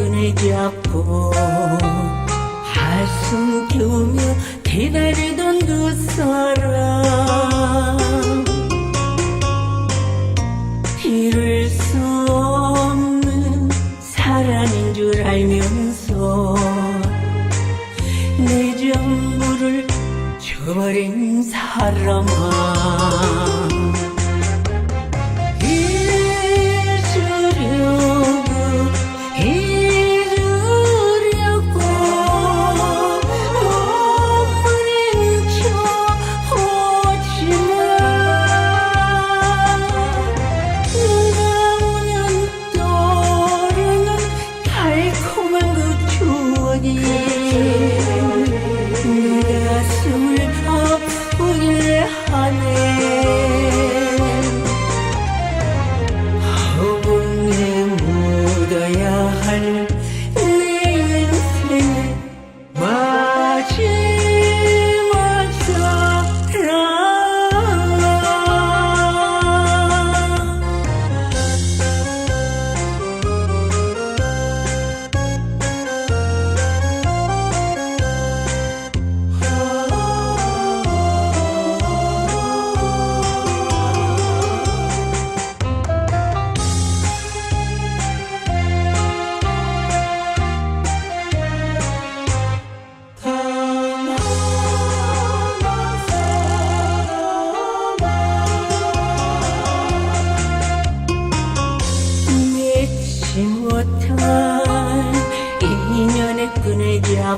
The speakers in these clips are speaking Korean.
끈을 잡고 한숨 겨우며 기다리던 그 사람. 이룰 수 없는 사랑인 줄 알면서 내 전부를 줘버린 사람아.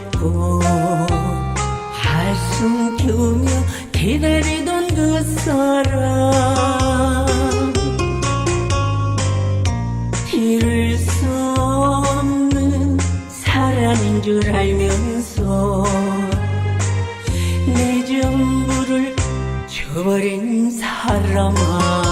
없고 한숨 겨우며 기다리던 그 사람 잃을 수 없는 사람인 줄 알면서 내 전부를 줘버린 사람아.